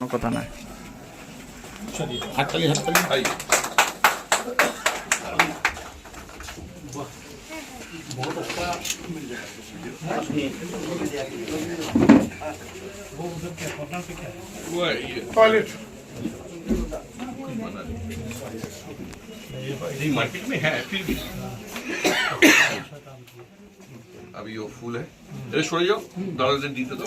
কোনো কথা নয় হাততালি হাততালি ভাই वो है ये टॉयलेट नहीं मार्केट में है फिर भी अभी वो फूल है अरे छोड़ जाओ दादा से दीते दो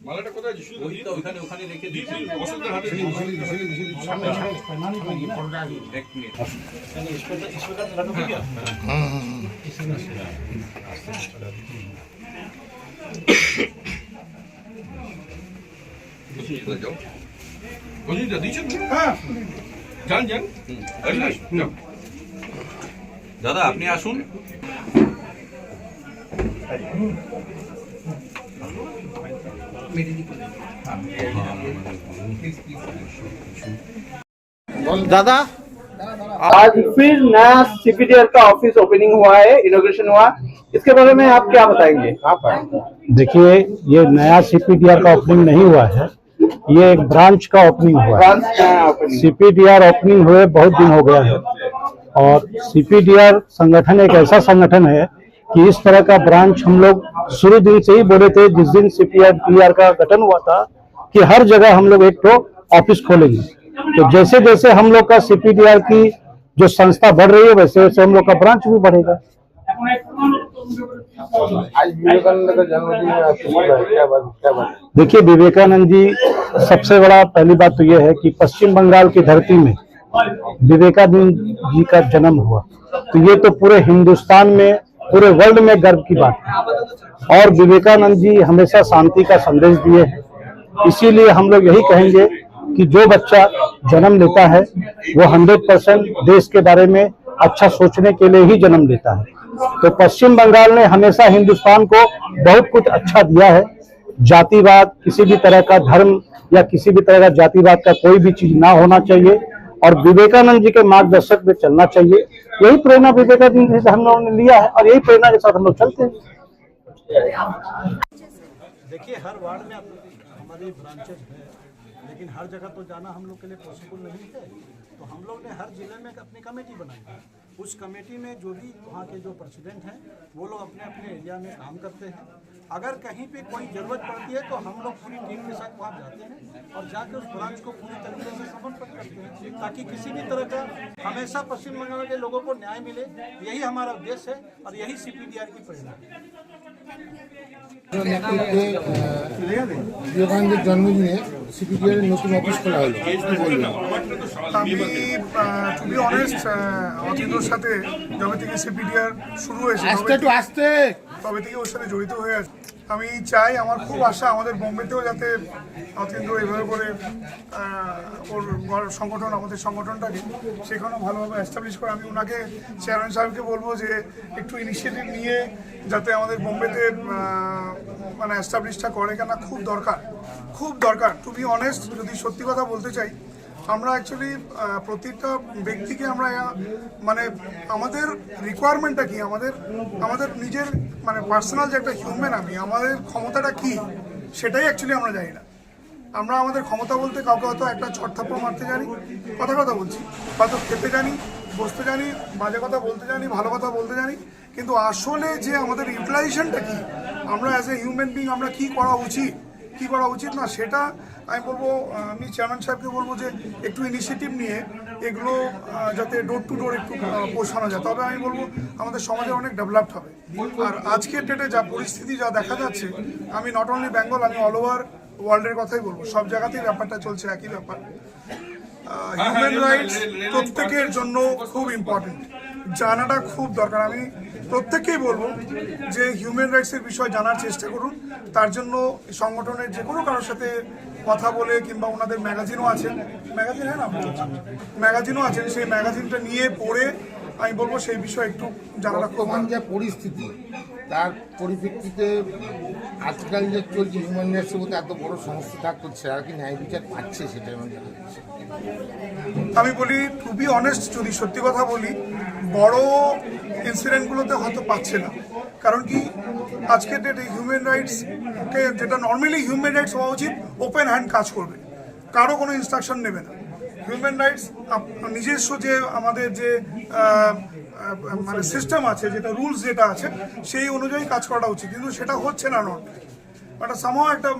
মালাটা কোথায় ওখানে ওখানে রেখে দিয়েছি। হাতে এক মিনিট। হ্যাঁ দাদা আপনি আসুন। দাদা आज फिर नया सीपीडीआर का ऑफ़िस ओपनिंग हुआ है इनोग्रेशन हुआ। इसके बारे में आप क्या बताएँगे? देखिए ये नया सीपीडीआर का ओपनिंग नहीं हुआ है। ये एक ब्रांच का ओपनिंग हुआ है। ओपनिंग हुए बहुत दिन हो गया है। और सीपीडीआर संगठन एक ऐसा संगठन है कि इस तरह का ब्रांच हम लोग शुरू दिन से ही बोले थे जिस दिन सीपीआर का गठन हुआ था कि हर जगह हम लोग एक तो ऑफ़िस खोलेंगे। तो जैसे जैसे हम लोग का सीपीडीआर की जो संस्था बढ़ रही है वैसे वैसे हम लोग का ब्रांच भी बढ़ेगा। देखिए विवेकानंद जी सबसे बड़ा पहली बात तो यह है कि पश्चिम बंगाल की धरती में विवेकानंद जी का जन्म हुआ। तो ये तो पूरे हिंदुस्तान में पूरे वर्ल्ड में गर्व की बात। है और विवेकानंद जी हमेशा शांति का संदेश दिए हैं। इसीलिए हम लोग यही कहेंगे कि जो बच्चा जन्म लेता है, वो हंड्रेड परसेंट देश के बारे में अच्छा सोचने के लिए ही जन्म लेता है। तो पश्चिम बंगाल ने हमेशा हिंदुस्तान को बहुत कुछ अच्छा दिया है। जातिवाद, किसी भी तरह का धर्म या किसी भी तरह का जातिवाद का कोई भी चीज़ ना होना चाहिए। और विवेकानंद जी के मार्गदर्शक में चलना चाहिए। यही प्रेरणा विवेकानंद जी से हम लोगों ने लिया है और यही प्रेरणा के साथ हम लोग चलते हैं। देखिए, हर वार्ड में हमारी ब्रांचेज है, लेकिन हर जगह तो जाना हम लोग के लिए पॉसिबल नहीं है। तो हम लोग ने हर ज़िले में अपनी कमेटी बनाई है। उस कमेटी में जो भी वहाँ के जो प्रेसिडेंट हैं वो लोग अपने अपने एरिया में काम करते हैं अगर कहीं पे कोई ज़रूरत पड़ती है तो हम लोग पूरी टीम के साथ वहाँ जाते हैं और जाकर उस ब्रांच को पूरी तरीके से समर्पित करते हैं ताकि किसी भी तरह का हमेशा पश्चिम बंगाल के लोगों को न्याय मिले यही हमारा उद्देश्य है और यही सी की प्रेरणा है নেতৃত্বে আহ, বিবেকানন্দের জন্মদিনে সিপিডিআর নতুন অফিস খোলা হলো কি বলবেন আমি টু বি অনেস্ট অতীন্দ্রর সাথে যবে থেকে সিপিডিআর শুরু হয়েছে আস্তে তবে থেকে ওর সাথে জড়িত হয়ে আছে। আমি চাই আমার খুব আশা আমাদের বোম্বেতেও যাতে অতীন্দ্র এভাবে করে ওর সংগঠন আমাদের সংগঠনটাকে সেখানেও ভালোভাবে এস্টাবলিশ করে। আমি ওনাকে চেয়ারম্যান সাহেবকে বলব যে একটু ইনিশিয়েটিভ নিয়ে যাতে আমাদের বোম্বেতে মানে এস্টাবলিশটা করে। কেন খুব দরকার খুব দরকার। টু বি অনেস্ট যদি সত্যি কথা বলতে চাই আমরা অ্যাকচুয়ালি প্রতিটা ব্যক্তিকে আমরা মানে আমাদের রিকোয়ারমেন্টটা কি? আমাদের আমাদের নিজের মানে পার্সোনাল যে একটা হিউম্যান আমি, আমাদের ক্ষমতাটা কি? সেটাই অ্যাকচুয়ালি আমরা জানি না। আমরা আমাদের ক্ষমতা বলতে কাউকে হয়তো একটা ছটথাপ্পড় মারতে জানি, কথা কথা বলছি। হয়তো খেতে জানি, বসতে জানি, বাজে কথা বলতে জানি, ভালো কথা বলতে জানি, কিন্তু আসলে যে আমাদের ইউটিলাইজেশনটা কি? আমরা অ্যাজ এ হিউম্যান বিং আমরা কি করা উচিত? কি করা উচিত না সেটা আমি বলব আমি চেয়ারম্যান সাহেবকে বলব যে একটু ইনিশিয়েটিভ নিয়ে এগুলো যাতে ডোর টু ডোর একটু পৌঁছানো যায়। তবে আমি বলব আমাদের সমাজে অনেক ডেভেলপড হবে। আর আজকের ডেটে যা পরিস্থিতি যা দেখা যাচ্ছে আমি নট অনলি বেঙ্গল আমি অল ওভার ওয়ার্ল্ডের কথাই বলব। সব জায়গাতেই ব্যাপারটা চলছে একই ব্যাপার। হিউম্যান রাইটস প্রত্যেকের জন্য খুব ইম্পর্টেন্ট জানাটা খুব দরকার। আমি প্রত্যেককেই বলব যে হিউম্যান রাইটসের বিষয় জানার চেষ্টা করুন। তার জন্য সংগঠনের যে কোনো কারোর সাথে কথা বলে কিংবা ওনাদের ম্যাগাজিনও আছেন ম্যাগাজিন হ্যাঁ না? ম্যাগাজিনও আছেন সেই ম্যাগাজিনটা নিয়ে পড়ে আমি বলব সেই বিষয়ে একটু জানাটা রাখব যে পরিস্থিতি তার পরিপ্রেক্ষিতে আজকাল যে চলছে হিউম্যান রাইটসের মধ্যে এত বড় সমস্যা থাকতো আর কি ন্যায় বিচার পাচ্ছে আমার আমি বলি টু বি অনেস্ট যদি সত্যি কথা বলি, বড় ইনসিডেন্টগুলোতে হয়তো পাচ্ছে না। কারণ কি আজকের ডেটে হিউম্যান রাইটসকে যেটা নর্মালি হিউম্যান রাইটস হওয়া উচিত ওপেন হ্যান্ড কাজ করবে। কারও কোনো ইনস্ট্রাকশন নেবে না। হিউম্যান রাইটস নিজস্ব যে আমাদের যে মানে সিস্টেম আছে, যেটা রুলস যেটা আছে, সেই অনুযায়ী কাজ করা উচিত। কিন্তু সেটা হচ্ছে না নট একটা সামহ একটা,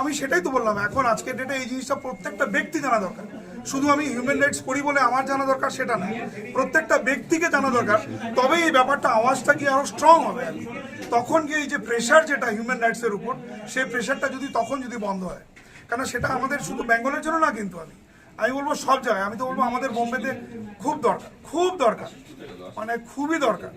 আমি সেটাই তো বললাম, এখন আজকের ডেটে এই জিনিসটা প্রত্যেকটা ব্যক্তি জানা দরকার। শুধু আমি হিউম্যান রাইটস করি বলে আমার জানা দরকার, সেটা না। প্রত্যেকটা ব্যক্তিকে জানা দরকার তবে এই ব্যাপারটা, আওয়াজটা কি আরও স্ট্রং হবে। কি। তখন গিয়ে এই যে প্রেশার যেটা হিউম্যান রাইটসের উপর, সেই প্রেশারটা যদি তখন যদি বন্ধ হয় কেন সেটা আমাদের শুধু বেঙ্গলের জন্য না কিন্তু আমি। আমি বলব সব জায়গায় আমি তো বলব আমাদের বোম্বেতে খুব দরকার খুব দরকার মানে খুবই দরকার।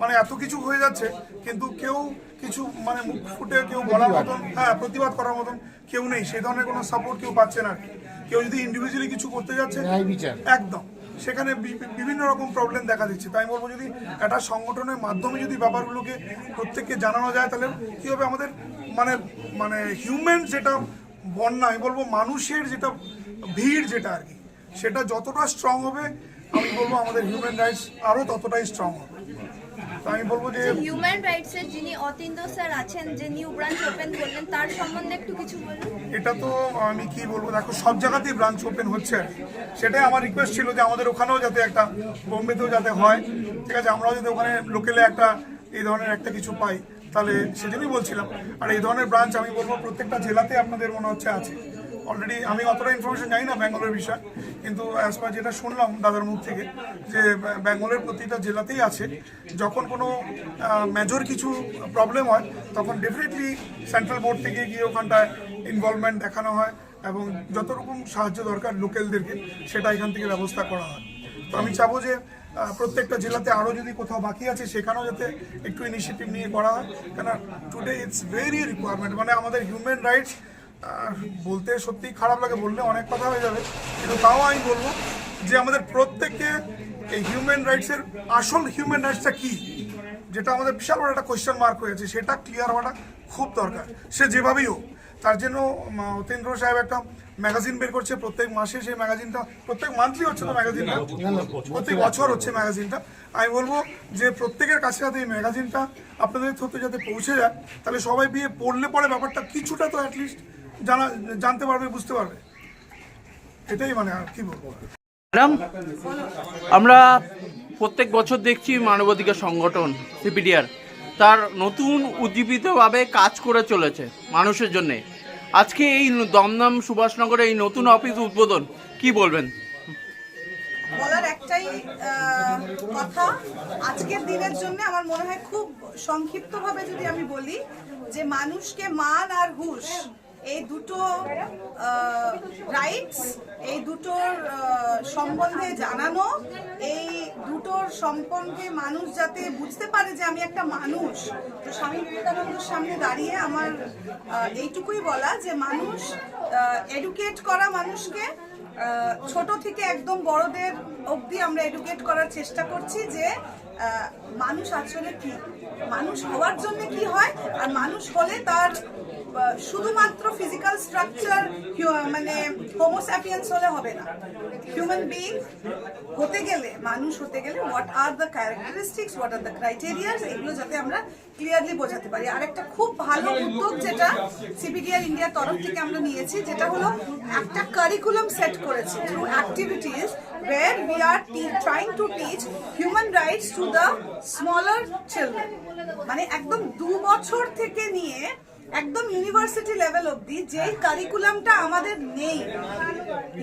মানে এত কিছু হয়ে যাচ্ছে কিন্তু কেউ কিছু মানে মুখ ফুটে কেউ বলার মতন হ্যাঁ প্রতিবাদ করার মতন কেউ নেই সেই ধরনের কোনো সাপোর্ট কেউ পাচ্ছে না। কেউ যদি ইন্ডিভিজুয়ালি কিছু করতে যাচ্ছে একদম। সেখানে বিভিন্ন রকম প্রবলেম দেখা দিচ্ছে। তাই আমি বলব যদি একটা সংগঠনের মাধ্যমে যদি ব্যাপারগুলোকে প্রত্যেককে জানানো যায় তাহলে কি হবে আমাদের মানে মানে হিউম্যান যেটা বন্যা আমি বলব মানুষের যেটা ভিড় যেটা আর কি সেটা যতটা স্ট্রং হবে আমি বলব আমাদের হিউম্যান রাইটস আরও ততটাই স্ট্রং হবে। আমি বলব যে হিউম্যান রাইটস এর যিনি অতীন্দ্র স্যার আছেন যে নিউ ব্রাঞ্চ ওপেন করলেন তার সম্বন্ধে একটু কিছু বলুন। এটা তো আমি কি বলব দেখো সব জায়গাতেই ব্রাঞ্চ ওপেন হচ্ছে আর সেটাই আমার রিকোয়েস্ট ছিল যে আমাদের ওখানেও যাতে একটা বোম্বেতেও যাতে হয়। ঠিক আছে আমরাও যাতে ওখানে লোকেলে একটা এই ধরনের একটা কিছু পাই। তাহলে সেজন্যই বলছিলাম। আর এই ধরনের ব্রাঞ্চ আমি বলব প্রত্যেকটা জেলাতে আপনাদের মনে হচ্ছে আছে। অলরেডি আমি অতটা ইনফরমেশন জানি না ব্যাঙ্গলের বিষয়, কিন্তু অ্যাজ পার যেটা শুনলাম দাদার মুখ থেকে, যে ব্যাঙ্গলের প্রতিটা জেলাতেই আছে। যখন কোনো মেজর কিছু প্রবলেম হয়, তখন ডেফিনেটলি সেন্ট্রাল বোর্ড থেকে গিয়ে ওখানটায় ইনভলভমেন্ট দেখানো হয় এবং যত রকম সাহায্য দরকার লোকেলদেরকে সেটা এখান থেকে ব্যবস্থা করা হয়। তো আমি চাবো যে প্রত্যেকটা জেলাতে আরও যদি কোথাও বাকি আছে, সেখানেও যাতে একটু ইনিশিয়েটিভ নিয়ে করা হয়। কেন টুডে ইটস ভেরি রিকোয়ারমেন্ট মানে আমাদের হিউম্যান রাইটস বলতে সত্যি খারাপ লাগে, বললে অনেক কথা হয়ে যাবে। কিন্তু তাও আমি বলব যে আমাদের প্রত্যেককে এই হিউম্যান রাইটসের আসল হিউম্যান রাইটসটা কি? যেটা আমাদের বিশাল বড় একটা কোয়েশ্চেন মার্ক হয়েছে সেটা ক্লিয়ার হওয়াটা খুব দরকার। সে যেভাবেই হোক তার জন্য অতীন্দ্র সাহেব একটা ম্যাগাজিন বের করছে। প্রত্যেক মাসে সেই ম্যাগাজিনটা প্রত্যেক মান্থলি হচ্ছে তো ম্যাগাজিনটা প্রত্যেক বছর হচ্ছে ম্যাগাজিনটা আমি বলব যে প্রত্যেকের কাছে যাতে এই ম্যাগাজিনটা আপনাদের থ্রুতে যাতে পৌঁছে যায় তাহলে সবাই বিয়ে পড়লে পরে ব্যাপারটা কিছুটা তো অ্যাটলিস্ট জানা জানতে পারবে বুঝতে পারবে। এটাই মানে আর কি বলব। ম্যাডাম আমরা প্রত্যেক বছর দেখছি মানবাধিকার সংগঠন সিপিডিআর তার নতুন উজ্জীবিতভাবে কাজ করে চলেছে মানুষের জন্যে। আজকে এই দমদম সুভাষনগরে এই নতুন অফিস উদ্বোধন, কি বলবেন? বলার একটাই কথা, আজকের দিনের জন্য আমার মনে হয় খুব সংক্ষিপ্তভাবে যদি আমি বলি যে মানুষকে মান আর হুশ এই দুটো রাইটস এই দুটোর সম্বন্ধে জানানো, এই দুটোর সম্পর্কে মানুষ যাতে বুঝতে পারে যে আমি একটা মানুষ। তো স্বামী বিবেকানন্দের সামনে দাঁড়িয়ে আমার এইটুকুই বলা যে মানুষ এডুকেট করা মানুষকে ছোট থেকে একদম বড়দের অবধি আমরা এডুকেট করার চেষ্টা করছি যে মানুষ আসলে কি? মানুষ হওয়ার জন্য কি হয়? আর মানুষ হলে তার শুধুমাত্র ফিজিক্যাল স্ট্রাকচার মানে হোমোস্যাপিয়েন্স হলে হবে না। হিউম্যান বিং হতে গেলে, মানুষ হতে গেলে what are the characteristics what are the criterias এগুলো যাতে আমরা ক্লিয়ারলি বোঝাতে পারি। আর একটা খুব ভালো উদ্যোগ যেটা সিবিডিআর ইন্ডিয়ার তরফ থেকে আমরা নিয়েছি, যেটা হলো একটা কারিকুলাম সেট করেছে through activities we are te- trying to teach human rights to the smaller children মানে একদম দু বছর থেকে নিয়ে একদম ইউনিভার্সিটি লেভেল অবধি যেই কারিকুলামটা আমাদের নেই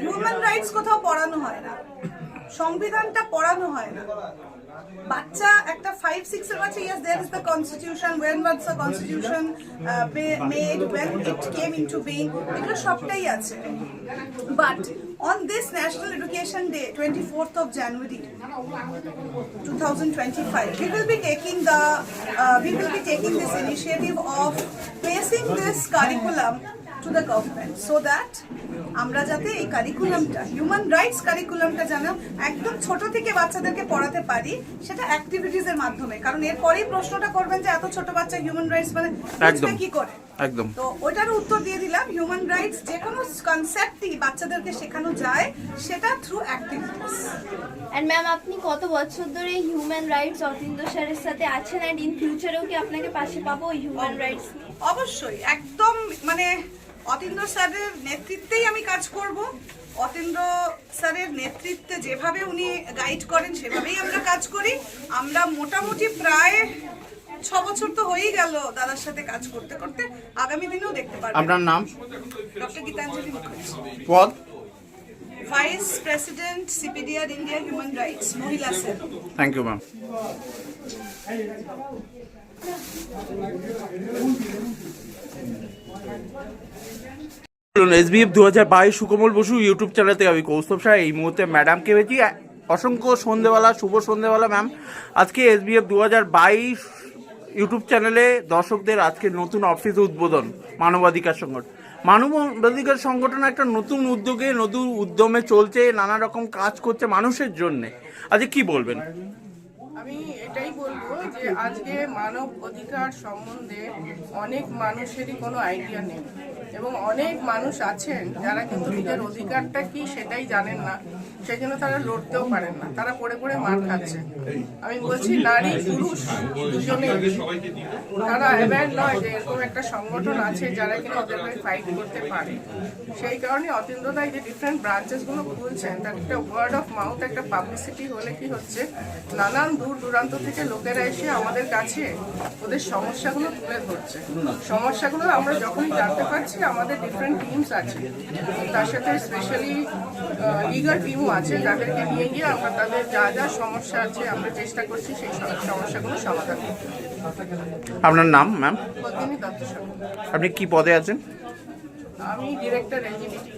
হিউম্যান রাইটস কোথাও পড়ানো হয় না, সংবিধানটা পড়ানো হয় না। বাচ্চা একটা ফাইভ সিক্স এর বাচ্চা yes there is the constitution when was the constitution made when it came into being এগুলো সবটাই আছে। But on this National Education Day, 24th of January 2025, we will be taking the, uh, we will be taking this initiative of placing this curriculum to the government so that আমরা যাতে এই কারিকুলামটা human rights কারিকুলামটা যেন একদম ছোট থেকে বাচ্চাদেরকে পড়াতে পারি সেটা অ্যাক্টিভিটিস এর মাধ্যমে। কারণ এরপরেই প্রশ্নটা করবেন যে এত ছোট বাচ্চা হিউম্যান রাইটস মানে কি করে? একদম। তো ওটার উত্তর দিয়ে দিলাম হিউম্যান রাইটস যে কোনো কনসেপ্টই বাচ্চাদেরকে শেখানো যায় সেটা থ্রু অ্যাক্টিভিটিস অ্যান্ড ম্যাম আপনি কত বছর ধরে হিউম্যান রাইটস অতীন্দ্র স্যারের সাথে আছেন? অ্যান্ড ইন ফিউচারেও কি আপনাকে পাশে পাবো হিউম্যান রাইটস অবশ্যই একদম মানে অতীন্দ্র স্যারের নেতৃত্বেই আমি কাজ করব। অতীন্দ্র স্যারের নেতৃত্বে যেভাবে উনি গাইড করেন সেভাবেই আমরা কাজ করি। আমরা মোটামুটি প্রায় ছ বছর তো হয়েই গেল দাদার সাথে কাজ করতে করতে। আগামী দিনেও দেখতে পারবেন। আপনার নাম? ডক্টর গীতাঞ্জলি মুখার্জি। পদ? Vice president CPDR India human rights মহিলা cell. Thank you ma'am SBF দু হাজার বাইশ সুকমল বসু ইউটিউব চ্যানেল থেকে আমি কৌস্তব শাহ এই মুহূর্তে ম্যাডামকে পেয়েছি। অসংখ্য সন্ধেবেলা শুভ সন্ধেবেলা ম্যাম আজকে এসবিএফ দু হাজার বাইশ ইউটিউব চ্যানেলে দর্শকদের আজকে নতুন অফিস উদ্বোধন, মানবাধিকার সংগঠন। মানবাধিকার সংগঠন একটা নতুন উদ্যোগে, নতুন উদ্যমে চলছে, নানা রকম কাজ করছে মানুষের জন্য। আজকে কি বলবেন? আমি এটাই বলব যে আজকে মানব অধিকার সম্বন্ধে অনেক মানুষেরই কোনো আইডিয়া নেই। এবং অনেক মানুষ আছেন যারা কিন্তু নিজের অধিকারটা কি সেটাই জানেন না সেই জন্য তারা লড়তেও পারেন না, তারা পড়ে পড়ে মার খাচ্ছে। আমি বলছি নারী, পুরুষ দুজনেই। তারা অ্যাওয়্যার নয় যে এরকম একটা সংগঠন আছে যারা কিনা ওদের ফাইট করতে পারে। সেই কারণে অতীন্দ্রদায় যে ডিফারেন্ট ব্রাঞ্চেসগুলো খুলছেন, তার একটা ওয়ার্ড অফ মাউথ একটা পাবলিসিটি হলে কি হচ্ছে, নানান দূর দূরান্ত থেকে লোকেরা এসে আমাদের কাছে ওদের সমস্যাগুলো তুলে ধরছে। সমস্যাগুলো আমরা যখনই জানতে পারছি আমাদের ডিফারেন্ট টিমস আছে। তার সাথে স্পেশালি লিগাল টিমও আছে। তাদেরকে নিয়ে গিয়ে আমরা তাদের যা যা সমস্যা আছে আমরা চেষ্টা করছি সেই সমস্যাগুলো সমাধান করতে। আপনার নাম ম্যাম পদ্মিনী দত্ত আপনি কি পদে আছেন? আমি ডিরেক্টর এলজিবিটিকিউ